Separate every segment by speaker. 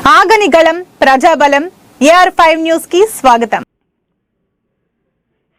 Speaker 1: ఆగని గళం ప్రజాబలం AR five న్యూస్కి స్వాగతం.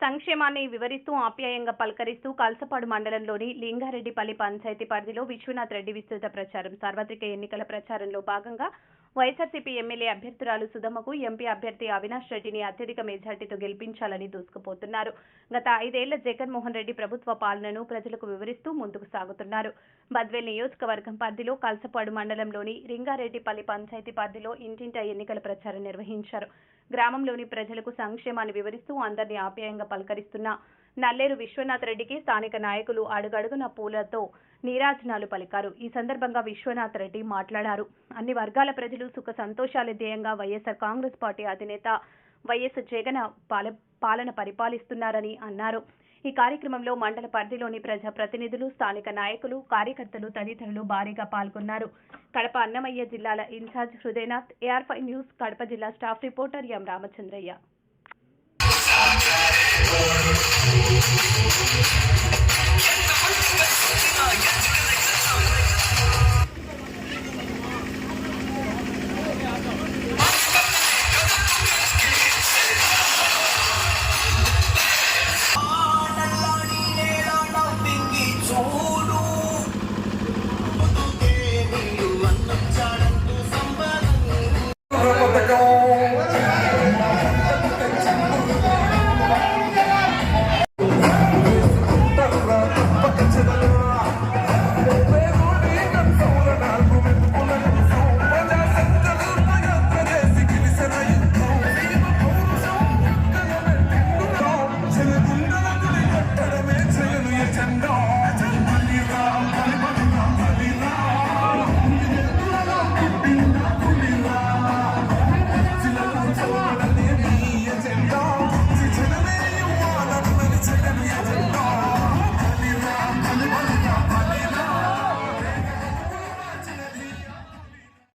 Speaker 2: సంక్షేమాన్ని వివరిస్తూ ఆప్యాయంగా పలకరిస్తూ కల్సపాడు మండలంలోని లింగారెడ్డిపల్లి పంచాయతీ పరిధిలో విశ్వనాథ్ రెడ్డి విస్తృత ప్రచారం. సార్వత్రిక ఎన్నికల ప్రచారంలో భాగంగా వైఎస్ఆర్సీపీ ఎమ్మెల్యే అభ్యర్థురాలు సుధమ్మకు ఎంపీ అభ్యర్థి అవినాష్ రెడ్డిని అత్యధిక మెజార్టీతో గెలిపించాలని దూసుకుపోతున్నారు. గత ఐదేళ్ళ జగన్మోహన్ రెడ్డి ప్రభుత్వ పాలనను ప్రజలకు వివరిస్తూ ముందుకు సాగుతున్నారు. బద్వేల్ నియోజకవర్గం పరిధిలో కల్సపాడు మండలంలోని రింగారెడ్డిపల్లి పంచాయతీ పరిధిలో ఇంటింటా ఎన్నికల ప్రచారం నిర్వహించారు. గ్రామంలోని ప్రజలకు సంక్షేమాన్ని వివరిస్తూ అందరినీ ఆప్యాయంగా పలకరిస్తున్న నల్లేరు విశ్వనాథ్ రెడ్డికి స్థానిక నాయకులు అడుగడుగున పూలతో నీరాజనాలు పలికారు. ఈ సందర్భంగా విశ్వనాథ్ రెడ్డి మాట్లాడారు. అన్ని వర్గాల ప్రజలు సుఖ సంతోషాల ధ్యేయంగా వైఎస్ఆర్ కాంగ్రెస్ పార్టీ అధినేత వైఎస్ జగన్ పాల పాలన పరిపాలిస్తున్నారని అన్నారు. ఈ కార్యక్రమంలో మండల పరిధిలోని ప్రజా ప్రతినిధులు స్థానిక నాయకులు కార్యకర్తలు తదితరులు భారీగా పాల్గొన్నారు. కడప అన్నమయ్య జిల్లాల in charge Hridayanath AR five news Kadapa జిల్లా staff reporter M Ramachandraiah.
Speaker 3: Thank you.